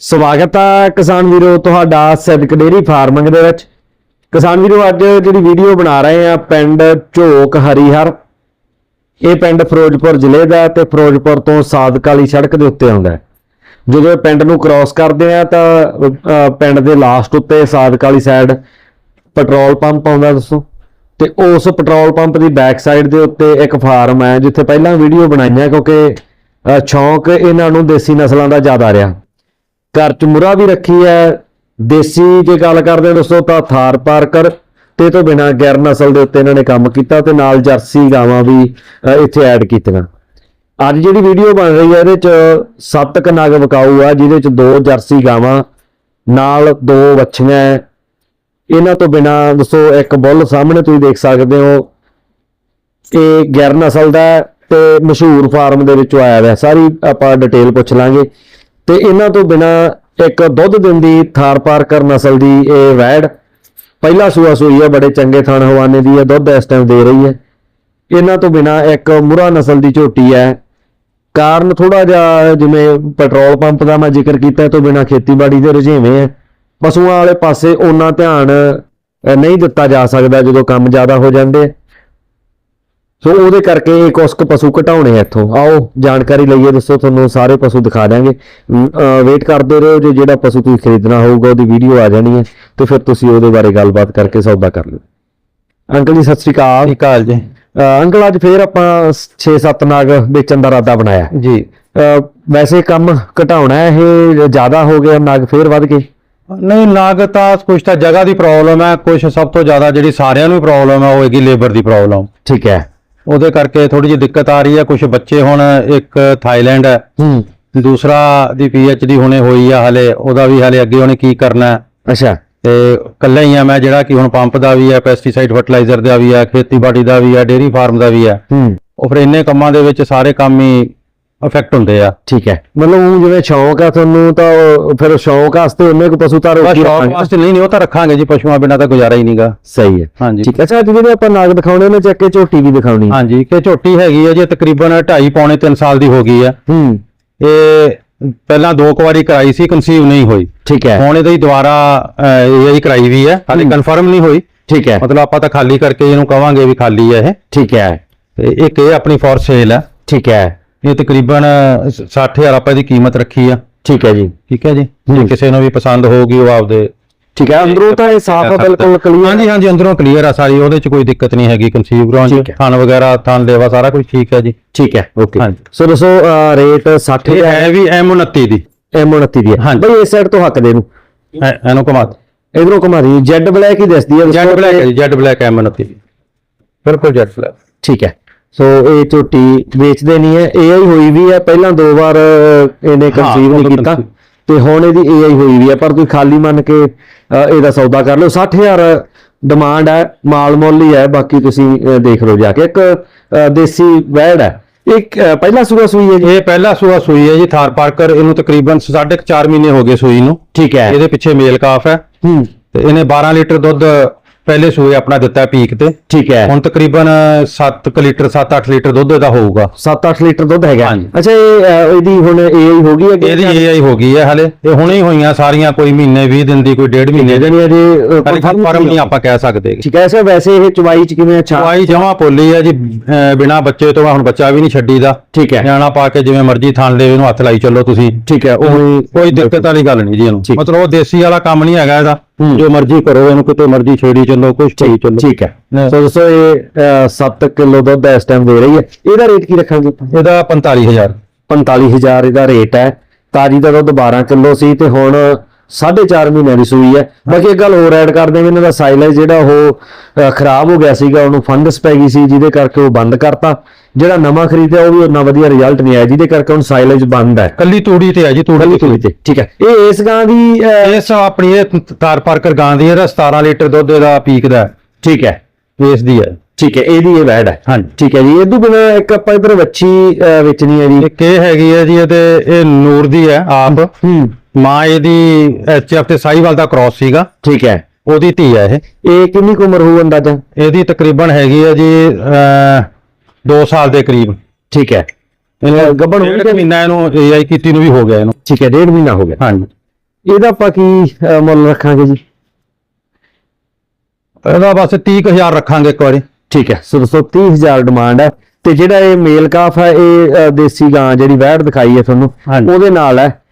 ਸਵਾਗਤ ਹੈ ਕਿਸਾਨ ਵੀਰੋ, ਤੁਹਾਡਾ ਸਿੱਧਕ ਡੇਰੀ ਫਾਰਮਿੰਗ ਦੇ ਵਿੱਚ। ਕਿਸਾਨ ਵੀਰੋ, ਅੱਜ ਜਿਹੜੀ ਵੀਡੀਓ ਬਣਾ ਰਹੇ ਆ, ਪਿੰਡ ਝੋਕ ਹਰੀਹਰ। ਇਹ ਪਿੰਡ ਫਿਰੋਜ਼ਪੁਰ ਜ਼ਿਲ੍ਹੇ ਦਾ ਤੇ ਫਿਰੋਜ਼ਪੁਰ ਤੋਂ ਸਾਦਕ ਵਾਲੀ ਸੜਕ ਦੇ ਉੱਤੇ ਆਉਂਦਾ ਜਦੋਂ ਇਹ ਪਿੰਡ ਨੂੰ ਕ੍ਰਾਸ ਕਰਦੇ ਆ ਤਾਂ ਪਿੰਡ ਦੇ ਲਾਸਟ ਉੱਤੇ ਸਾਦਕ ਵਾਲੀ ਸਾਈਡ ਪੈਟਰੋਲ ਪੰਪ ਆਉਂਦਾ ਦੱਸੋ। ਤੇ ਉਸ ਪੈਟਰੋਲ ਪੰਪ ਦੀ ਬੈਕ ਸਾਈਡ ਦੇ ਉੱਤੇ ਇੱਕ ਫਾਰਮ ਹੈ, ਜਿੱਥੇ ਪਹਿਲਾਂ ਵੀਡੀਓ ਬਣਾਈਆਂ ਕਿਉਂਕਿ ਸ਼ੌਂਕ ਇਹਨਾਂ ਨੂੰ ਦੇਸੀ ਨਸਲਾਂ ਦਾ ਜ਼ਿਆਦਾ ਰਿਹਾ। ਘਰ ਚ ਮੁਰਾ ਵੀ ਰੱਖੀ ਹੈ ਦੇਸੀ ਜੇ ਗੱਲ ਕਰਦੇ ਹਾਂ ਦੋਸਤੋ ਤਾਂ ਥਾਰ ਪਾਰਕਰ ਤੇ ਇਹ ਤੋਂ ਬਿਨਾ ਗੈਰ ਨਸਲ ਦੇ ਉੱਤੇ ਇਹਨਾਂ ਨੇ ਕੰਮ ਕੀਤਾ ਤੇ ਨਾਲ ਜਰਸੀ ਗਾਵਾਂ ਵੀ ਇੱਥੇ ਐਡ ਕੀਤੀਆਂ। ਅੱਜ ਜਿਹੜੀ ਵੀਡੀਓ ਬਣ ਰਹੀ ਹੈ ਇਹਦੇ ਚ ਸੱਤ ਕ ਨਗ ਵਿਕਾਊ ਆ, ਜਿਹਦੇ ਚ ਦੋ ਜਰਸੀ ਗਾਵਾਂ, ਨਾਲ ਦੋ ਵੱਛੀਆਂ ਹੈ। ਇਹਨਾਂ ਤੋਂ ਬਿਨਾ ਦੋਸਤੋ ਇੱਕ ਬੁੱਲ ਸਾਹਮਣੇ ਤੁਸੀਂ ਦੇਖ ਸਕਦੇ ਹੋ। ਇਹ ਗੈਰ ਨਸਲ ਦਾ ਹੈ ਤੇ ਮਸ਼ਹੂਰ ਫਾਰਮ ਦੇ ਵਿੱਚੋਂ ਆਇਆ ਹੋਇਆ। ਸਾਰੀ ਆਪਾਂ ਡਿਟੇਲ ਪੁੱਛ ਲਾਂਗੇ। ਤੇ ਇਹਨਾਂ ਤੋਂ ਬਿਨਾ ਇੱਕ ਦੁੱਧ ਦਿੰਦੀ ਥਾਰ ਪਾਰਕਰ ਨਸਲ ਦੀ ਇਹ ਵੈੜ ਪਹਿਲਾ ਸੂਆ ਸੂਈ ਹੈ ਬੜੇ ਚੰਗੇ ਥਣ ਹਵਾਨੇ ਦੀ ਹੈ ਦੁੱਧ ਇਸ ਟਾਈਮ ਦੇ ਰਹੀ ਹੈ। ਇਹਨਾਂ ਤੋਂ ਬਿਨਾ ਇੱਕ ਮੁਰਾ ਨਸਲ ਦੀ ਝੋਟੀ ਹੈ। ਕਾਰਨ ਥੋੜਾ ਜਿਹਾ ਜਿਵੇਂ ਪੈਟਰੋਲ ਪੰਪ ਦਾ ਮੈਂ ਜ਼ਿਕਰ ਕੀਤਾ, ਇਹ ਤੋਂ ਬਿਨਾ ਖੇਤੀਬਾੜੀ ਦੇ ਰੁਝੇਵੇਂ ਹੈ। ਪਸ਼ੂਆਂ ਵਾਲੇ ਪਾਸੇ ਉਹਨਾਂ ਧਿਆਨ ਨਹੀਂ ਦਿੱਤਾ ਜਾ ਸਕਦਾ ਜਦੋਂ ਕੰਮ ਜ਼ਿਆਦਾ ਹੋ ਜਾਂਦੇ ਸੋ ਉਹਦੇ ਕਰਕੇ ਇਹ ਕੁਛ ਕੁ ਪਸ਼ੂ ਘਟਾਉਣੇ ਆ ਇੱਥੋਂ। ਆਓ ਜਾਣਕਾਰੀ ਲਈਏ ਦੱਸੋ ਤੁਹਾਨੂੰ ਸਾਰੇ ਪਸ਼ੂ ਦਿਖਾ ਦਿਆਂਗੇ। ਵੇਟ ਕਰਦੇ ਰਹੋ ਜੇ ਜਿਹੜਾ ਪਸ਼ੂ ਤੁਸੀਂ ਖਰੀਦਣਾ ਹੋਊਗਾ ਉਹਦੀ ਵੀਡੀਓ ਆ ਜਾਣੀ ਹੈ ਤੇ ਫਿਰ ਤੁਸੀਂ ਉਹਦੇ ਬਾਰੇ ਗੱਲਬਾਤ ਕਰਕੇ ਸੌਦਾ ਕਰ ਲਿਓ। ਅੰਕਲ ਜੀ ਸਤਿ ਸ੍ਰੀ ਅਕਾਲ। ਸਤਿ ਕਾਲ ਜੀ। ਅ, ਅੰਕਲ ਅੱਜ ਫੇਰ ਆਪਾਂ 6-7 ਨਾਗ ਵੇਚਣ ਦਾ ਇਰਾਦਾ ਬਣਾਇਆ। ਜੀ। ਵੈਸੇ ਕੰਮ ਘਟਾਉਣਾ ਇਹ ਜ਼ਿਆਦਾ ਹੋ ਗਿਆ ਨਾਗ ਫੇਰ ਵੱਧ ਗਏ? ਨਹੀਂ ਨਾਗ ਤਾਂ ਕੁਝ ਤਾਂ ਜਗ੍ਹਾ ਦੀ ਪ੍ਰੋਬਲਮ ਹੈ ਕੁਝ ਸਭ ਤੋਂ ਜ਼ਿਆਦਾ ਜਿਹੜੀ ਸਾਰਿਆਂ ਨੂੰ ਪ੍ਰੋਬਲਮ ਹੈ ਉਹ ਹੈਗੀ ਲੇਬਰ ਦੀ ਪ੍ਰੋਬਲਮ ਠੀਕ ਹੈ। ਉਹਦੇ ਕਰਕੇ ਥੋੜੀ ਜਿਹੀ ਦਿੱਕਤ ਆ ਰਹੀ ਹੈ। ਕੁਝ ਬੱਚੇ ਹੁਣ ਇੱਕ ਥਾਈਲੈਂਡ ਹੈ। ਹੂੰ। ਦੂਸਰਾ ਦੀ ਡੀ ਹੁਣੇ ਹੋਈ ਆ ਹਲੇ ਉਹਦਾ ਵੀ ਹਲੇ ਅੱਗੇ ਉਹਨੇ ਕੀ ਕਰਨਾ ਅੱਛਾ। ਤੇ ਇਕੱਲਾ ਹੀ ਆ ਮੈਂ ਜਿਹੜਾ ਕਿ ਹੁਣ ਪੰਪ ਦਾ ਵੀ ਹੈ ਪੈਸਟੀਸਾਈਡ ਫਰਟੀਲਾਈਜ਼ਰ ਦਾ ਵੀ ਹੈ ਖੇਤੀਬਾੜੀ ਦਾ ਵੀ ਹੈ ਡੇਅਰੀ ਫਾਰਮ ਦਾ ਵੀ ਹੈ। ਹੂੰ। ਉਹ ਫਿਰ ਇੰਨੇ ਕੰਮਾਂ ਦੇ ਵਿੱਚ ਸਾਰੇ ਕੰਮ ਹੀ ਅਫੈਕਟ ਹੁੰਦੇ ਆ। ਠੀਕ ਹੈ। ਮਤਲਬ ਊਂ ਜਿਵੇਂ ਸ਼ੌਂਕ ਆ ਤੁਹਾਨੂੰ ਤਾਂ ਉਹ ਫਿਰ ਸ਼ੌਂਕ ਵਾਸਤੇ ਉਹਨੇ ਕੋ ਪਸ਼ੂ ਤਾਂ ਬਸ ਰੋਕੀ ਸ਼ੌਕ ਰੱਖਾਂਗੇ। ਵਾਸਤੇ ਨਹੀਂ ਨਹੀਂ ਉਹ ਤਾਂ ਰੱਖਾਂਗੇ ਜੀ ਪਸ਼ੂਆਂ ਬਿਨਾਂ ਤਾਂ ਗੁਜ਼ਾਰਾ ਹੀ ਨਹੀਂਗਾ। ਸਹੀ ਹੈ। ਹਾਂਜੀ। ਠੀਕ ਹੈ। ਅੱਛਾ ਅੱਜ ਜਿਹੜੇ ਆਪਾਂ ਨਾਗ ਦਿਖਾਉਣੇ ਨੇ ਚੱਕ ਝੋਟੀ ਵੀ ਦਿਖਾਉਣੀ। ਹਾਂਜੀ ਕਿ ਝੋਟੀ ਹੈਗੀ ਹੈ ਜੀ ਤਕਰੀਬਨ 2.5 ਪੌਣੇ 3 ਸਾਲ ਦੀ ਹੋ ਗਈ ਹੈ। ਹੂੰ। ਇਹ ਪਹਿਲਾਂ ਦੋ ਕੁ ਵਾਰੀ ਕਰਾਈ ਸੀ ਕਨਸੀਵ ਨਹੀਂ ਹੋਈ। ਠੀਕ ਹੈ। ਹੁਣ ਇਹਦੀ ਦੁਬਾਰਾ ਇਹ ਹੀ ਕਰਾਈ ਵੀ ਹੈ ਹਾਲੇ। ਕਨਫਰਮ ਨਹੀਂ ਹੋਈ। ਠੀਕ ਹੈ। ਮਤਲਬ ਆਪਾਂ ਤਾਂ ਖਾਲੀ ਕਰਕੇ ਇਹਨੂੰ ਕਵਾਂਗੇ ਵੀ ਖਾਲੀ ਹੈ ਇਹ। ਠੀਕ ਹੈ। ਤੇ ਇੱਕ ਇਹ ਆਪਣੀ ਫੋਰ ਸੇਲ ਹੈ। ਠੀਕ ਹੈ। ਇਹ ਤਕਰੀਬਨ 60000 ਆਪਾਂ ਦੀ ਕੀਮਤ ਰੱਖੀ ਆ। ਠੀਕ ਹੈ ਜੀ। ਠੀਕ ਹੈ ਜੀ। ਜੇ ਕਿਸੇ ਨੂੰ ਵੀ ਪਸੰਦ ਹੋਊਗੀ ਉਹ ਆਪਦੇ ਠੀਕ ਹੈ ਅੰਦਰੋਂ ਤਾਂ ਇਹ ਸਾਫ਼ ਹੈ ਬਿਲਕੁਲ ਕਲੀਅਰ ਹਾਂਜੀ ਹਾਂਜੀ ਅੰਦਰੋਂ ਕਲੀਅਰ ਆ ਸਾਰੀ ਉਹਦੇ ਚ ਕੋਈ ਦਿੱਕਤ ਨਹੀਂ ਹੈਗੀ ਕਨਸੀਵ ਗਰਾਉਂਡ। ਥਣ ਵਗੈਰਾ ਥਣ ਦੇਵਾ ਸਾਰਾ ਕੁਝ ਠੀਕ ਹੈ ਜੀ। ਠੀਕ ਹੈ ਓਕੇ। ਸੋ ਦੱਸੋ ਰੇਟ 60 ਇਹ ਹੈ ਵੀ M29 ਦੀ। M29 ਦੀ ਹੈ। ਬਈ ਇਸ ਸਾਈਡ ਤੋਂ ਹੱਕ ਦੇ ਨੂੰ। ਐ- ਇਹਨੂੰ ਕਮਾ ਇਧਰੋਂ ਘੁਮਾ ਦੀ ਜੈਡ ਬਲੈਕ ਹੀ ਦੱਸਦੀ ਹੈ Z black Z black M29 ਦੀ। ਬਿਲਕੁਲ ਜੈਡ ਬਲੈਕ ਠੀਕ ਹੈ। ਸੋ ਇਹ ਝੋਟੀ ਵੇਚਦੇ ਨਹੀਂ ਹੈ। AI ਹੋਈ ਵੀ ਹੈ। ਪਹਿਲਾਂ ਦੋ ਵਾਰ ਇਹਨੇ ਕਨਸੀਵ ਨਹੀਂ ਕੀਤਾ। ਤੇ ਹੁਣ ਇਹਦੀ AI ਹੋਈ ਵੀ ਹੈ। ਪਰ ਤੁਸੀਂ ਖਾਲੀ ਮੰਨ ਕੇ ਇਹਦਾ ਸੌਦਾ ਕਰ ਲਓ। 60000 ਡਿਮਾਂਡ ਹੈ। ਮਾਲ ਮੁੱਲ ਹੀ ਹੈ। ਬਾਕੀ ਤੁਸੀਂ ਦੇਖ ਲਓ ਜਾ ਕੇ। ਇੱਕ ਦੇਸੀ ਵੈੜ ਹੈ। ਇੱਕ ਪਹਿਲਾ ਸੂਆ ਸੂਈ ਹੈ ਜੀ? ਇਹ ਪਹਿਲਾ ਸੂਆ ਸੂਈ ਹੈ ਜੀ ਥਾਰ ਪਾਰਕਰ ਇਹਨੂੰ ਤਕਰੀਬਨ 4.5 ਮਹੀਨੇ ਹੋ ਗਏ ਸੂਈ ਨੂੰ। ਠੀਕ ਹੈ। ਇਹਦੇ ਪਿੱਛੇ ਮੇਲ ਕਾਫ ਹੈ। ਹੂੰ। ਤੇ ਇਹਨੇ 12 ਲੀਟਰ ਦੁੱਧ ਪਹਿਲੇ ਸੂਏ ਆਪਣਾ ਦਿੱਤਾ ਪੀਕ ਤੇ। ਠੀਕ ਹੈ। ਹੁਣ ਤਕਰੀਬਨ 7 ਲੀਟਰ 7-8 ਲੀਟਰ ਦੁੱਧ ਇਹਦਾ ਹੋਊਗਾ। 7-8 ਲੀਟਰ ਦੁੱਧ ਹੈਗਾ। ਅੱਛਾ ਇਹ ਇਹਦੀ ਹੁਣ AI ਹੋ ਗਈ ਹੈ ਇਹਦੀ AI ਹੋ ਗਈ ਹੈ ਹਲੇ। ਇਹ ਹੁਣੇ ਹੀ ਹੋਈਆਂ ਸਾਰੀਆਂ ਕੋਈ ਮਹੀਨੇ 20 ਦਿਨ ਦੀ ਕੋਈ ਡੇਢ ਮਹੀਨੇ ਦੀ। ਜਾਨੀ ਅਜੇ ਕਨਫਰਮ ਨਹੀਂ ਆਪਾਂ ਕਹਿ ਸਕਦੇ। ਠੀਕ ਹੈ ਸਰ ਵੈਸੇ ਇਹ ਚਵਾਈ ਚ ਕਿਵੇਂ ਅੱਛਾ? ਚਵਾਈ ਜਮਾ ਪੋਲੀ ਹੈ ਜੀ ਅਹ ਬਿਨਾਂ ਬੱਚੇ ਤੋਂ ਹੁਣ ਬੱਚਾ ਵੀ ਨਹੀਂ ਛੱਡੀਦਾ। ਠੀਕ ਹੈ। ਨਿਆਣਾ ਪਾ ਕੇ ਜਿਵੇਂ ਮਰਜ਼ੀ ਥਾਣ ਲੈ ਇਹਨੂੰ ਹੱਥ ਲਾਈ ਚੱਲੋ ਤੁਸੀਂ। ਠੀਕ ਹੈ ਉਹ ਕੋਈ ਦਿੱਕਤ ਵਾਲੀ ਗੱਲ ਨਹੀਂ ਜੀ ਇਹਨੂੰ। ਠੀਕ। ਮਤਲਬ ਉਹ ਦੇਸੀ ਵਾਲਾ ਕੰਮ ਨਹੀਂ ਹੈਗਾ ਇਹਦਾ। ਜੋ ਮਰਜ਼ੀ ਕਰੋ ਇਹਨੂੰ ਕਿਤੇ ਮਰਜ਼ੀ ਛੇੜੀ ਚੱਲੋ ਕੁਛ ਛੇੜੀ ਚੱਲੋ। ਠੀਕ ਹੈ। ਸੋ ਦੋਸਤੋ ਇਹ 7 ਕਿਲੋ ਦੁੱਧ ਇਸ ਟਾਈਮ ਦੇ ਰਹੀ ਹੈ। ਇਹਦਾ ਰੇਟ ਕੀ ਰੱਖਾਂਗੇ ਆਪਾਂ? ਇਹਦਾ 45000 45000 ਇਹਦਾ ਰੇਟ ਹੈ। ਤਾਜੀ ਦਾ ਦੁੱਧ 12 ਕਿਲੋ ਸੀ ਤੇ ਹੁਣ 4.5 ਮਹੀਨਿਆਂ ਦੀ ਸੂਈ ਹੈ। ਬਾਕੀ ਇੱਕ ਗੱਲ ਹੋਰ ਐਡ ਕਰਦੇ ਹਾਂ ਵੀ ਇਹਨਾਂ ਦਾ ਸਾਈਲੇਜ ਜਿਹੜਾ ਉਹ ਖਰਾਬ ਹੋ ਗਿਆ ਸੀਗਾ ਉਹਨੂੰ ਫੰਗਸ ਪੈ ਗਈ ਸੀ ਜਿਹਦੇ ਕਰਕੇ ਉਹ ਬੰਦ ਕਰਤਾ। ਜਿਹੜਾ ਨਵਾਂ ਖਰੀਦਿਆ ਉਹ ਵੀ ਉਹਨਾਂ ਵਧੀਆ ਰਿਜ਼ਲਟ ਨਹੀਂ ਆਇਆ ਜਿਹਦੇ ਕਰਕੇ ਹੁਣ ਸਾਈਲੇਜ ਬੰਦ ਹੈ। ਕੱਲੀ ਤੂੜੀ ਤੇ ਹੈ ਜੀ ਤੂੜੀ ਤੇ। ਠੀਕ ਹੈ। ਇਹ ਇਸ ਗਾਂ ਦੀ ਅ, ਇਸ ਆਪਣੀ ਇਹ ਤਾਰ ਪਾਰਕਰ ਗਾਂ ਦੀ ਇਹਦਾ 17 ਲੀਟਰ ਦੁੱਧ ਇਹਦਾ ਪੀਕ ਦਾ। ਠੀਕ ਹੈ। ਇਸ ਦੀ ਹੈ। ਠੀਕ ਹੈ ਇਹਦੀ ਇਹ ਵੈਡ ਹੈ। ਹਾਂਜੀ। ਠੀਕ ਹੈ ਜੀ ਇਹ ਤੋਂ ਬਿਨਾਂ ਇੱਕ ਆਪਾਂ ਇਧਰ ਵੱਛੀ ਅ, ਵੇਚਣੀ ਹੈ ਜੀ। ਇੱਕ ਇਹ ਹੈਗੀ ਹੈ ਜੀ ਇਹਦੇ ਇਹ ਨੂਰ ਦੀ ਹੈ ਆਪ। ਹੂੰ। ਮਾਂ ਇਹਦੀ ਐਚਐਫ ਤੇ ਸਾਈਵਾਲ ਦਾ ਕ੍ਰਾਸ ਸੀਗਾ। ਠੀਕ ਹੈ। ਉਹਦੀ ਧੀ ਹੈ ਇਹ। ਇਹ ਕਿੰਨੀ ਕੁ ਉਮਰ ਹੋਊ ਅੰਦਾਜ਼ਾ? ਇਹਦੀ ਤਕਰੀਬਨ ਹੈਗੀ ਹੈ ਜੀ 2 ਸਾਲ ਦੇ ਕਰੀਬ। ਠੀਕ ਹੈ। ਇਹਨੂੰ ਹੋਈ ਡੇਢ ਕਿ- ਮਹੀਨਾ ਇਹਨੂੰ ਏਆਈ ਕੀਤੀ ਨੂੰ ਵੀ ਹੋ ਗਿਆ ਇਹਨੂੰ। ਠੀਕ ਹੈ ਡੇਢ ਮਹੀਨਾ ਹੋ ਗਿਆ। ਹਾਂਜੀ। ਇਹਦਾ ਆਪਾਂ ਕੀ ਮੁੱਲ ਰੱਖਾਂਗੇ ਜੀ? ਇਹਦਾ ਬਸ 30000 ਰੱਖਾਂਗੇ ਇੱਕ ਵਾਰੀ। ਠੀਕ ਹੈ ਸੋ ਦੋਸਤੋ 30000 ਡਿਮਾਂਡ ਹੈ ਤੇ ਜਿਹੜਾ ਇਹ ਮੇਲ ਕਾਫ ਹੈ ਇਹ ਦੇਸੀ ਗਾਂ ਜਿਹੜੀ ਵੈੜ ਦਿਖਾਈ ਹੈ ਤੁਹਾਨੂੰ ਹਾਂਜੀ। ਉਹਦੇ ਨਾਲ ਹੈ।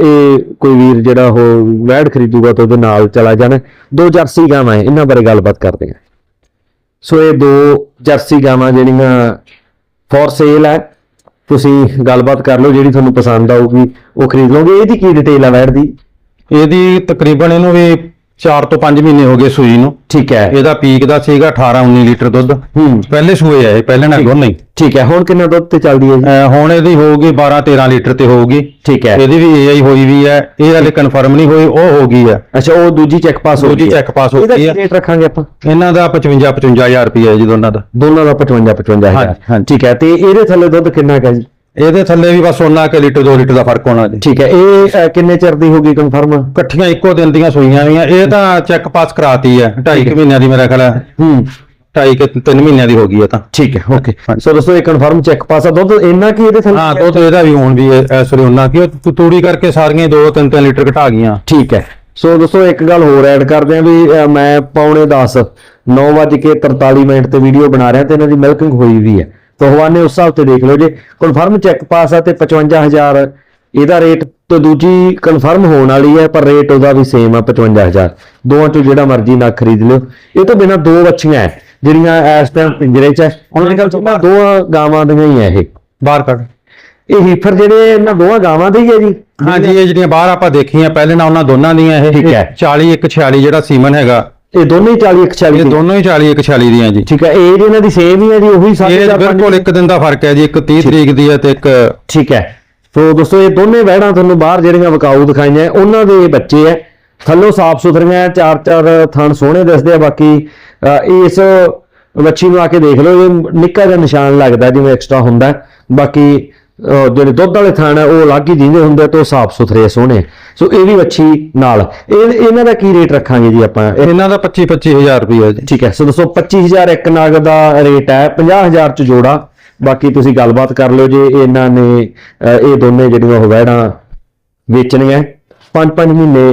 ਇਹ ਕੋਈ ਵੀਰ ਜਿਹੜਾ ਉਹ ਵੈੜ ਖਰੀਦੂਗਾ ਤਾਂ ਉਹਦੇ ਨਾਲ ਚਲਾ ਜਾਣਾ। ਦੋ ਜਰਸੀ ਗਾਵਾਂ ਹੈ ਇਹਨਾਂ ਬਾਰੇ ਗੱਲਬਾਤ ਕਰਦੇ ਹਾਂ। ਸੋ ਇਹ ਦੋ ਜਰਸੀ ਗਾਵਾਂ ਜਿਹੜੀਆਂ ਫੋਰ ਸੇਲ ਹੈ ਤੁਸੀਂ ਗੱਲਬਾਤ ਕਰ ਲਓ ਜਿਹੜੀ ਤੁਹਾਨੂੰ ਪਸੰਦ ਆਊਗੀ, ਉਹ ਖਰੀਦ ਲਓਗੇ। ਇਹਦੀ ਕੀ ਡਿਟੇਲ ਆ ਵੈੜ ਦੀ? ਇਹਦੀ ਤਕਰੀਬਨ ਇਹਨੂੰ ਵੀ 4 ਤੋਂ 5 ਮਹੀਨੇ ਹੋ ਗਏ ਸੂਈ ਨੂੰ। ਠੀਕ ਹੈ। ਇਹਦਾ ਪੀਕ ਦਾ ਸੀਗਾ 18 19 ਲੀਟਰ ਦੁੱਧ। ਹੂੰ। ਪਹਿਲੇ ਸੂਏ ਆ ਇਹ ਪਹਿਲੇ ਨਾਲ ਨਹੀਂ ਠੀਕ ਹੈ ਹੁਣ ਕਿੰਨਾ ਦੁੱਧ ਤੇ ਚੱਲਦੀ ਹੈ ਜੀ? ਅਹ ਹੁਣ ਇਹਦੀ ਹੋਊਗੀ 12 13 ਲੀਟਰ ਤੇ ਹੋਊਗੀ। ਠੀਕ ਹੈ। ਇਹਦੀ ਵੀ ਏਆਈ ਹੋਈ ਵੀ ਹੈ ਇਹ ਹਲੇ ਕਨਫਰਮ ਨਹੀਂ ਹੋਈ ਉਹ ਹੋ ਗਈ ਹੈ। ਅੱਛਾ ਉਹ ਦੂਜੀ ਚੈੱਕ ਪਾਸ ਹੋ ਦੂਜੀ ਗਈ ਹੈ। ਚੈੱਕ ਪਾਸ ਹੋ ਇਹਦਾ ਗਈ ਕੀ ਹੈ। ਰੇਟ ਰੱਖਾਂਗੇ ਆਪਾਂ? ਇਹਨਾਂ ਦਾ 55 55000 ਰੁਪਏ ਹੈ ਜੀ ਦੋਨਾਂ ਦਾ। ਦੋਨਾਂ ਦਾ 55 55 ਹਾਂਜੀ, ਹਜ਼ਾਰ ਹਾਂਜੀ। ਠੀਕ ਹੈ ਤੇ ਇਹਦੇ ਥੱਲੇ ਦੁੱਧ ਕਿੰਨਾ ਕੁ ਹੈ ਜੀ? ਇਹਦੇ ਥੱਲੇ ਵੀ ਬਸ ਉਹਨਾਂ ਕੇ ਲੀਟਰ 2 ਲੀਟਰ ਦਾ ਫ਼ਰਕ ਹੋਣਾ ਜੀ। ਠੀਕ ਹੈ ਇਹ ਅਹ, ਕਿੰਨੇ ਚਿਰ ਦੀ ਹੋਗੀ ਕਨਫਰਮ ਇਕੱਠੀਆਂ ਇੱਕੋ ਦਿਨ ਦੀਆਂ ਸੂਈਆਂ ਹੋਈਆਂ। ਇਹ ਤਾਂ ਚੈੱਕ ਪਾਸ ਕਰਾਤੀ ਹੈ 2.5 ਮਹੀਨਿਆਂ ਦੀ ਮੇਰਾ ਖਿਆਲ ਹੈ। ਹੂੰ। 2.5 ਕਿ 3 ਮਹੀਨਿਆਂ ਦੀ ਹੋ ਗਈ ਹੈ ਤਾਂ। ਠੀਕ ਹੈ ਓਕੇ ਸੋ ਦੋਸਤੋ ਇਹ ਕਨਫਰਮ ਚੈੱਕ ਪਾਸ ਆ। ਦੁੱਧ ਇੰਨਾ ਕੀ ਇਹਦੇ ਥੱਲੇ ਹਾਂ ਦੁੱਧ ਇਹਦਾ ਵੀ ਹੁਣ ਵੀ ਇਸ ਵੇਲੇ ਉਹਨਾਂ ਕਿ ਤੂੜੀ ਕਰਕੇ ਸਾਰੀਆਂ 2 3 3 ਲੀਟਰ ਘਟਾ ਗਈਆਂ। ਠੀਕ ਹੈ। ਸੋ ਦੋਸਤੋ ਇੱਕ ਗੱਲ ਹੋਰ ਐਡ ਕਰਦੇ ਆ ਵੀ ਅਹ, ਮੈਂ ਪੌਣੇ 10 9:43 ਮਿੰਟ ਤੇ ਵੀਡੀਓ ਬਣਾ ਰਿਹਾ ਤੇ ਇਹਨਾਂ ਦੀ ਮਿਲਕਿੰਗ ਹੋਈ ਵੀ ਹੈ। ਤਾਂ ਹਵਾਨੇ ਉਸ ਹਿਸਾਬ ਤੇ ਦੇਖ ਲਓ ਜੇ ਕਨਫਰਮ ਚੈੱਕ ਪਾਸ ਆ ਤੇ 55000 ਇਹਦਾ ਰੇਟ ਤੇ ਦੂਜੀ ਕਨਫਰਮ ਹੋਣ ਵਾਲੀ ਹੈ ਪਰ ਰੇਟ ਉਹਦਾ ਵੀ ਸੇਮ ਆ 55000 ਦੋਵਾਂ ਚੋਂ ਜਿਹੜਾ ਮਰਜ਼ੀ ਨਾ ਖਰੀਦ ਲਿਓ। ਇਹ ਤੋਂ ਬਿਨਾ ਦੋ ਬੱਚੀਆਂ ਹੈ ਜਿਹੜੀਆਂ ਇਸ ਟਾਈਮ ਪਿੰਜਰੇ 'ਚ ਹੈ। ਉਹਨਾਂ ਦੇ ਕੋਲ ਤਾਂ ਦੋਆਂ ਗਾਵਾਂ ਦੀਆਂ ਹੀ ਹੈ ਇਹ। ਬਾਹਰ ਕੱਢ। ਇਹ ਹੀਫਰ ਜਿਹੜੇ ਇਹਨਾਂ ਦੋਵਾਂ ਗਾਵਾਂ ਦੇ ਹੀ ਹੈ ਜੀ। ਹਾਂਜੀ ਇਹ ਜਿਹੜੀਆਂ ਬਾਹਰ ਆਪਾਂ ਦੇਖੀਆਂ ਪਹਿਲੇ ਨਾਲ ਉਹਨਾਂ ਦੋਨਾਂ ਦੀਆਂ ਇਹ ਠੀਕ ਹੈ। 40 ਇੱਕ 46 ਜਿਹੜਾ ਸੀਮਨ ਹੈਗਾ ਇਹ ਦੋਨੇ ਹੀ 40 140 ਇਹ ਦੋਨੋਂ ਹੀ 40 ਇੱਕ 46 ਦੀਆਂ ਜੀ। ਠੀਕ ਹੈ ਏਜ ਇਹਨਾਂ ਦੀ ਸੇਮ ਹੀ ਹੈ ਜੀ ਉਹੀ ਸਾਢੇ ਇਹ ਬਿਲਕੁਲ ਇੱਕ ਦਿਨ ਦਾ ਫ਼ਰਕ ਹੈ ਜੀ ਇੱਕ 30 ਤਰੀਕ ਦੀ ਹੈ ਤੇ ਇੱਕ ਠੀਕ ਹੈ। ਸੋ ਦੋਸਤੋ ਇਹ ਦੋਨੇ ਵਹਿੜਾਂ ਤੁਹਾਨੂੰ ਬਾਹਰ ਜਿਹੜੀਆਂ ਵਿਕਾਊ ਦਿਖਾਈਆਂ ਉਹਨਾਂ ਦੇ ਬੱਚੇ ਹੈ। ਥੱਲੋਂ ਸਾਫ਼ ਸੁਥਰੀਆਂ ਚਾਰ ਚਾਰ ਥਣ ਸੋਹਣੇ ਦਿਸਦੇ ਆ ਬਾਕੀ ਇਸ ਵੱਛੀ ਨੂੰ ਆ ਕੇ ਦੇਖ ਲਓ ਇਹ ਨਿੱਕਾ ਜਿਹਾ ਨਿਸ਼ਾਨ ਲੱਗਦਾ ਜਿਵੇਂ ਐਕਸਟਰਾ ਹੁੰਦਾ। ਬਾਕੀ ਜਿਹੜੇ ਦੁੱਧ ਵਾਲੇ ਥਣ ਹੈ ਉਹ ਅਲੱਗ ਹੀ ਜਿੰਦੇ ਹੁੰਦੇ ਆ ਤੇ ਉਹ ਸਾਫ਼ ਸੁਥਰੇ ਸੋਹਣੇ। ਸੋ ਇਹ ਵੀ ਵੱਛੀ ਨਾਲ। ਇਹ ਇਹਨਾਂ ਦਾ ਕੀ ਰੇਟ ਰੱਖਾਂਗੇ ਜੀ ਆਪਾਂ? ਇਹ- ਇਹਨਾਂ ਦਾ 25 25000 ਰੁਪਏ ਜੀ। ਠੀਕ ਹੈ ਸੋ ਦੋਸਤੋ 25000 ਇੱਕ ਨਗ ਦਾ ਰੇਟ ਹੈ 50000 ਚ ਜੋੜਾ। ਬਾਕੀ ਤੁਸੀਂ ਗੱਲਬਾਤ ਕਰ ਲਿਓ ਜੇ ਇਹਨਾਂ ਨੇ ਇਹ ਦੋਨੇ ਜਿਹੜੀਆਂ ਉਹ ਵਹਿੜਾਂ ਵੇਚਣੀਆਂ 5-5 ਮਹੀਨੇ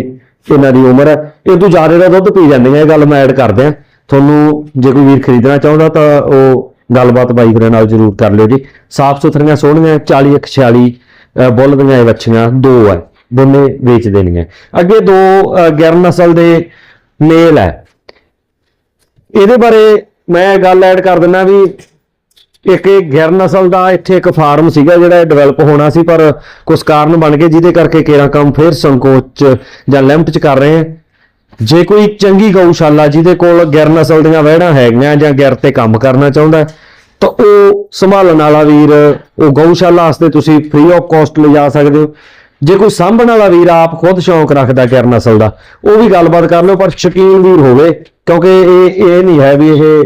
ਇਹਨਾਂ ਦੀ ਉਮਰ ਹੈ। ਇਹ ਤੋਂ ਜ਼ਿਆਦਾ ਦਾ ਦੁੱਧ ਪੀ ਜਾਂਦੀਆਂ ਇਹ ਗੱਲ ਮੈਂ ਐਡ ਕਰ ਦਿਆਂ ਤੁਹਾਨੂੰ ਜੇ ਕੋਈ ਵੀਰ ਖਰੀਦਣਾ ਚਾਹੁੰਦਾ ਤਾਂ ਉਹ ਗੱਲਬਾਤ ਬਾਈ ਹੋਰਾਂ ਨਾਲ ਜ਼ਰੂਰ ਕਰ ਲਿਓ ਜੀ। ਸਾਫ਼ ਸੁਥਰੀਆਂ ਸੋਹਣੀਆਂ 40 46 ਅਹ, ਬੁੱਲ ਦੀਆਂ ਇਹ ਵੱਛੀਆਂ ਦੋ ਹੈ ਦੋਨੇ ਵੇਚ ਦੇਣੀਆਂ। ਅੱਗੇ ਦੋ ਅਹ, ਨਸਲ ਦੇ ਮੇਲ ਹੈ। ਇਹਦੇ ਬਾਰੇ ਮੈਂ ਗੱਲ ਐਡ ਕਰ ਦਿੰਦਾ ਵੀ ਇੱਕ ਇਹ ਗੈਰ ਨਸਲ ਦਾ ਇੱਥੇ ਇੱਕ ਫਾਰਮ ਸੀਗਾ ਜਿਹੜਾ ਡਿਵੈਲਪ ਹੋਣਾ ਸੀ ਪਰ ਕੁਝ ਕਾਰਨ ਬਣ ਗਏ ਜਿਹਦੇ ਕਰਕੇ ਕੇਰਾ ਕੰਮ ਫਿਰ ਸੰਕੋਚ 'ਚ ਜਾਂ ਲਿਮਟ ਚ ਕਰ ਰਹੇ ਆ ਜੇ ਕੋਈ ਚੰਗੀ ਗਊਸ਼ਾਲਾ ਜਿਹਦੇ ਕੋਲ ਗਿਰ ਨਸਲ ਦੀਆਂ ਵਹਿੜਾਂ ਹੈਗੀਆਂ ਜਾਂ ਗਿਰ ਤੇ ਕੰਮ ਕਰਨਾ ਚਾਹੁੰਦਾ ਤਾਂ ਉਹ ਸੰਭਾਲਣ ਵਾਲਾ ਵੀਰ, ਉਹ ਗਊਸ਼ਾਲਾ ਵਾਸਤੇ ਤੁਸੀਂ ਫ੍ਰੀ ਆਫ ਕਾਸਟ ਲਿਜਾ ਸਕਦੇ ਹੋ। ਜੇ ਕੋਈ ਸਾਂਭਣ ਵਾਲਾ ਵੀਰ ਆਪ ਖੁਦ ਸ਼ੌਂਕ ਰੱਖਦਾ ਗਿਰ ਨਸਲ ਦਾ, ਉਹ ਵੀ ਗੱਲਬਾਤ ਕਰ ਲਓ, ਪਰ ਸ਼ਕੀਨ ਵੀਰ ਹੋਵੇ, ਕਿਉਂਕਿ ਇਹ ਇਹ ਨਹੀਂ ਹੈ ਵੀ ਇਹ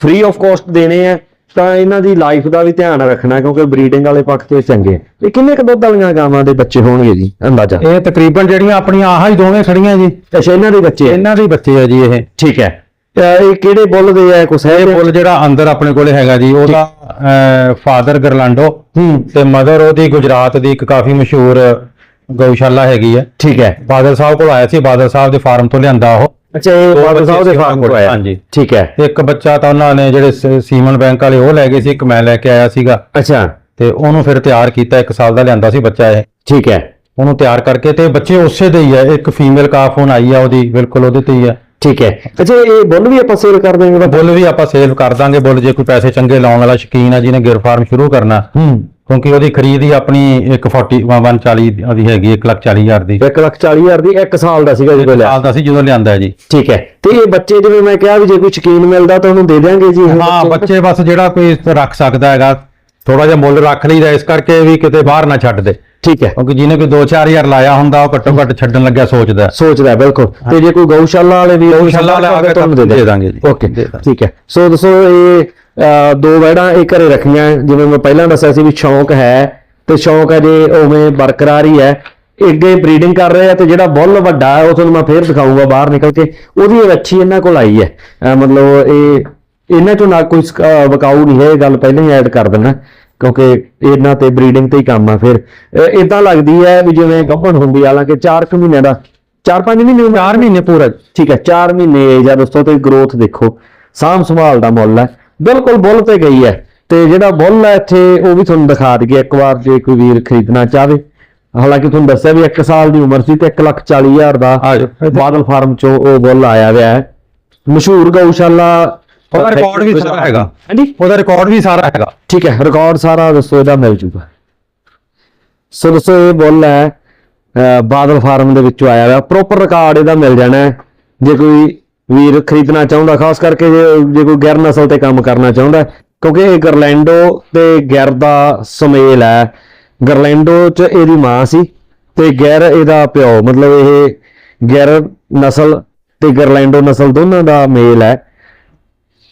ਫ੍ਰੀ ਆਫ ਕਾਸਟ ਦੇਣੇ ਆ ਤਾਂ ਇਹਨਾਂ ਦੀ ਲਾਈਫ ਦਾ ਵੀ ਧਿਆਨ ਰੱਖਣਾ ਕਿਉਂਕਿ ਬਰੀਡਿੰਗ ਵਾਲੇ ਪੱਖ ਤੇ ਚੰਗੇ। ਇਹ ਕਿੰਨੇ ਕੁ ਦੁੱਧ ਵਾਲੀਆਂ ਗਾਵਾਂ ਦੇ ਬੱਚੇ ਹੋਣਗੇ ਜੀ ਅੰਦਾਜ਼ਾ? ਇਹ ਤਕਰੀਬਨ ਜਿਹੜੀਆਂ ਆਪਣੀਆਂ ਆਹ ਹੀ ਦੋਵੇਂ ਖੜੀਆਂ ਜੀ। ਅੱਛਾ ਇਹਨਾਂ ਦੇ ਬੱਚੇ ਆ? ਇਹਨਾਂ ਦੇ ਹੀ ਬੱਚੇ ਆ ਜੀ ਇਹ। ਠੀਕ ਹੈ। ਇਹ ਕਿਹੜੇ ਬੁੱਲ ਦੇ ਆ ਕੁਛ ਹੈ ਇਹ ਫੁੱਲ ਜਿਹੜਾ ਅੰਦਰ ਆਪਣੇ ਕੋਲੇ ਹੈਗਾ ਜੀ ਉਹਦਾ ਫਾਦਰ ਗਰਲਾਂਡੋ ਹੂੰ। ਤੇ ਮਦਰ ਉਹਦੀ ਗੁਜਰਾਤ ਦੀ ਇੱਕ ਕਾਫੀ ਮਸ਼ਹੂਰ ਗਊਸ਼ਾਲਾ ਹੈਗੀ ਹੈ ਠੀਕ ਹੈ। ਬਾਦਲ ਸਾਹਿਬ ਕੋਲ ਆਇਆ ਸੀ ਬਾਦਲ ਸਾਹਿਬ ਦੇ ਫਾਰਮ ਤੋਂ ਲਿਆਂਦਾ ਉਹ। ਅੱਛਾ ਇਹ ਬਾਦਲ ਸਾਹਿਬ ਦੇ ਫਾਰਮ ਕੋਲ ਆਇਆ। ਹਾਂਜੀ। ਠੀਕ ਹੈ। ਇੱਕ ਬੱਚਾ ਤਾਂ ਉਹਨਾਂ ਨੇ ਜਿਹੜੇ ਸੀਮਨ ਬੈਂਕ ਵਾਲੇ ਉਹ ਲੈ ਗਏ ਸੀ ਇੱਕ ਮੈਂ ਲੈ ਕੇ ਆਇਆ ਸੀਗਾ। ਅੱਛਾ। ਤੇ ਉਹਨੂੰ ਫਿਰ ਤਿਆਰ ਕੀਤਾ ਇੱਕ ਸਾਲ ਦਾ ਲਿਆਂਦਾ ਸੀ ਬੱਚਾ ਇਹ। ਠੀਕ ਹੈ। ਉਹਨੂੰ ਤਿਆਰ ਕਰਕੇ ਤੇ ਬੱਚੇ ਉਸੇ ਦੇ ਹੀ ਹੈ ਇੱਕ ਫੀਮੇਲ ਕਾਫ ਹੁਣ ਆਈ ਆ ਉਹਦੀ ਬਿਲਕੁਲ ਉਹਦੇ ਤੇ ਹੀ ਹੈ ਠੀਕ ਹੈ। ਅੱਛਾ ਇਹ ਬੁੱਲ ਵੀ ਆਪਾਂ ਸੇਲ ਕਰ ਦੇਵਾਂਗੇ? ਬੁੱਲ ਵੀ ਆਪਾਂ ਸੇਲ ਕਰ ਦਾਂਗੇ ਬੁੱਲ ਜੇ ਕੋਈ ਪੈਸੇ ਚੰਗੇ ਲਾਉਣ ਵਾਲਾ ਸ਼ਕੀਨ ਆ ਜਿਹਨੇ ਗਿਰ ਫਾਰਮ ਸ਼ੁਰੂ ਕਰਨਾ। ਹੂੰ। ਕਿਉਂਕਿ ਉਹਦੀ ਖਰੀਦ ਹੀ ਆਪਣੀ 140 140 ਉਹਦੀ ਹੈਗੀ 140000 ਦੀ। 1 ਲੱਖ 40 ਹਜ਼ਾਰ ਦੀ 1 ਸਾਲ ਦਾ ਸੀਗਾ ਜਦੋਂ ਲਿਆ ਸਾਲ ਦਾ ਸੀ ਜਦੋਂ ਲਿਆਂਦਾ ਹੈ ਜੀ। ਠੀਕ ਹੈ। ਤੇ ਇਹ ਬੱਚੇ ਜਿਵੇਂ ਮੈਂ ਕਿਹਾ ਵੀ ਜੇ ਕੋਈ ਸ਼ਕੀਨ ਮਿਲਦਾ ਤਾਂ ਉਹਨੂੰ ਦੇ ਦਿਆਂਗੇ ਜੀ। ਹਾਂ ਬੱਚੇ ਬਸ ਜਿਹੜਾ ਕੋਈ ਰੱਖ ਸਕਦਾ ਹੈਗਾ ਥੋੜਾ ਜਿਹਾ ਮੁੱਲ ਰੱਖ ਲਈਦਾ ਇਸ ਕਰਕੇ ਵੀ ਕਿਤੇ ਬਾਹਰ ਨਾ ਛੱਡ ਦੇ। ਠੀਕ ਹੈ। ਕਿਉਂਕਿ ਜਿਹਨੇ ਕੋਈ 2-4000 ਲਾਇਆ ਹੁੰਦਾ ਉਹ ਘੱਟੋ ਘੱਟ ਛੱਡਣ ਲੱਗਿਆ ਸੋਚਦਾ। ਸੋਚਦਾ ਬਿਲਕੁਲ। ਤੇ ਜੇ ਕੋਈ ਗਊਸ਼ਾਲਾ ਵਾਲੇ ਵੀ ਗਊਸ਼ਾਲਾ ਵਾਲੇ ਆ ਕੇ ਤੁਹਾਨੂੰ ਦੇ ਦਾਂਗੇ ਜੀ। ਓਕੇ। ਠੀਕ ਹੈ। ਸੋ ਦੱਸੋ ਇਹ ਦੋ ਵੈੜਾਂ ਇਹ ਘਰੇ ਰੱਖੀਆਂ। ਜਿਵੇਂ ਮੈਂ ਪਹਿਲਾਂ ਦੱਸਿਆ ਸੀ ਵੀ ਸ਼ੌਂਕ ਹੈ ਤੇ ਸ਼ੌਂਕ ਹੈ ਜੇ ਉਵੇਂ ਬਰਕਰਾਰ ਹੀ ਹੈ। ਅੱਗੇ ਬਰੀਡਿੰਗ ਕਰ ਰਹੇ ਆ ਤੇ ਜਿਹੜਾ ਬੁੱਲ ਵੱਡਾ ਹੈ ਉਹ ਤੁਹਾਨੂੰ ਮੈਂ ਫੇਰ ਦਿਖਾਊਂਗਾ ਬਾਹਰ ਨਿਕਲ ਕੇ। ਉਹਦੀ ਅੱਛੀ ਇਹਨਾਂ ਕੋਲ ਆਈ ਹੈ। ਮਤਲਬ ਇਹ ਇਹਨਾਂ ਚੋਂ ਨਾ ਕੋਈ ਵਿਕਾਊ ਨਹੀਂ ਹੈ ਇਹ ਗੱਲ ਪਹਿਲਾਂ ਹੀ ਐਡ ਕਰ ਦਿੰਦਾ ਕਿਉਂਕਿ ਇਹਨਾਂ ਤੇ ਬਰੀਡਿੰਗ ਤੇ ਹੀ ਕੰਮ ਆ ਫਿਰ। ਇਦਾਂ ਲੱਗਦੀ ਹੈ ਵੀ ਜਿਵੇਂ ਗੱਭਣ ਹੁੰਦੀ ਹਾਲਾਂਕਿ 4 ਕੁ ਮਹੀਨੇ ਦਾ 4-5 ਮਹੀਨੇ ਉਮਰ 4 ਮਹੀਨੇ ਪੂਰਾ। ਠੀਕ ਹੈ 4 ਮਹੀਨੇ ਆ ਦੋਸਤੋ ਤੇ ਗਰੋਥ ਦੇਖੋ ਸਾਂਭ ਸੰਭਾਲ ਦਾ ਮੁੱਲ ਹੈ। ਬਿਲਕੁਲ ਬੁੱਲ ਤੇ ਗਈ ਹੈ ਤੇ ਜਿਹੜਾ ਬੁੱਲ ਹੈ ਇੱਥੇ ਉਹ ਵੀ ਤੁਹਾਨੂੰ ਦਿਖਾ ਦਈਏ ਇੱਕ ਵਾਰ ਜੇ ਕੋਈ ਵੀਰ ਖਰੀਦਣਾ ਚਾਹਵੇ। ਹਾਲਾਂਕਿ ਤੁਹਾਨੂੰ ਦੱਸਿਆ ਵੀ 1 ਸਾਲ ਦੀ ਉਮਰ ਸੀ ਤੇ 1,40,000 ਦਾ ਬਾਦਲ ਫਾਰਮ ਚੋਂ ਉਹ ਬੁੱਲ ਆਇਆ ਹੋਇਆ ਹੈ। ਮਸ਼ਹੂਰ ਗਊਸ਼ਾਲਾ ਉਹਦਾ ਰਿਕਾਰਡ ਵੀ ਸਾਰਾ ਹੈਗਾ। ਹਾਂਜੀ? ਉਹਦਾ ਰਿਕਾਰਡ ਵੀ ਸਾਰਾ ਹੈਗਾ। ਠੀਕ ਹੈ। ਰਿਕਾਰਡ ਸਾਰਾ ਦੱਸੋ ਇਹਦਾ ਮਿਲ ਜੂਗਾ। ਸੋ ਦੱਸੋ ਇਹ ਬੁੱਲ ਹੈ ਬਾਦਲ ਫਾਰਮ ਦੇ ਵਿੱਚੋਂ ਆਇਆ ਹੋਇਆ। ਪ੍ਰੋਪਰ ਰਿਕਾਰਡ ਇਹਦਾ ਮਿਲ ਜਾਣਾ ਜੇ ਕੋਈ ਵੀਰ ਖਰੀਦਣਾ ਚਾਹੁੰਦਾ ਖਾਸ ਕਰਕੇ ਜੇ ਜੇ ਕੋਈ ਗੈਰ ਨਸਲ ਤੇ ਕੰਮ ਕਰਨਾ ਚਾਹੁੰਦਾ ਕਿਉਂਕਿ ਇਹ ਗਰਲੈਂਡੋ ਤੇ ਗੈਰ ਦਾ ਸੁਮੇਲ ਹੈ। ਗਰਲੈਂਡੋ ਚ ਇਹਦੀ ਮਾਂ ਸੀ ਤੇ ਗੈਰ ਇਹਦਾ ਪਿਓ। ਮਤਲਬ ਇਹ ਗੈਰ ਨਸਲ ਤੇ ਗਰਲੈਂਡੋ ਨਸਲ ਦੋਨਾਂ ਦਾ ਮੇਲ ਹੈ।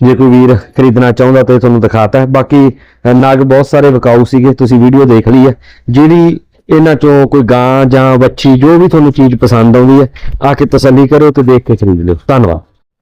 ਜੇ ਕੋਈ ਵੀਰ ਖਰੀਦਣਾ ਚਾਹੁੰਦਾ ਤਾਂ ਤੁਹਾਨੂੰ ਦਿਖਾਤਾ ਬਾਕੀ ਅ, ਨਗ ਬਹੁਤ ਸਾਰੇ ਵਿਕਾਊ ਸੀਗੇ ਤੁਸੀਂ ਵੀਡੀਓ ਦੇਖ ਲਈ ਹੈ। ਜਿਹੜੀ ਇਹਨਾਂ ਚੋਂ ਕੋਈ ਗਾਂ ਜਾਂ ਵੱਛੀ ਜੋ ਵੀ ਤੁਹਾਨੂੰ ਚੀਜ਼ ਪਸੰਦ ਆਉਂਦੀ ਹੈ ਆ ਕੇ ਤਸੱਲੀ ਕਰੋ ਤੇ ਦੇਖ ਕੇ ਖਰੀਦ ਲਿਓ। ਧੰਨਵਾਦ।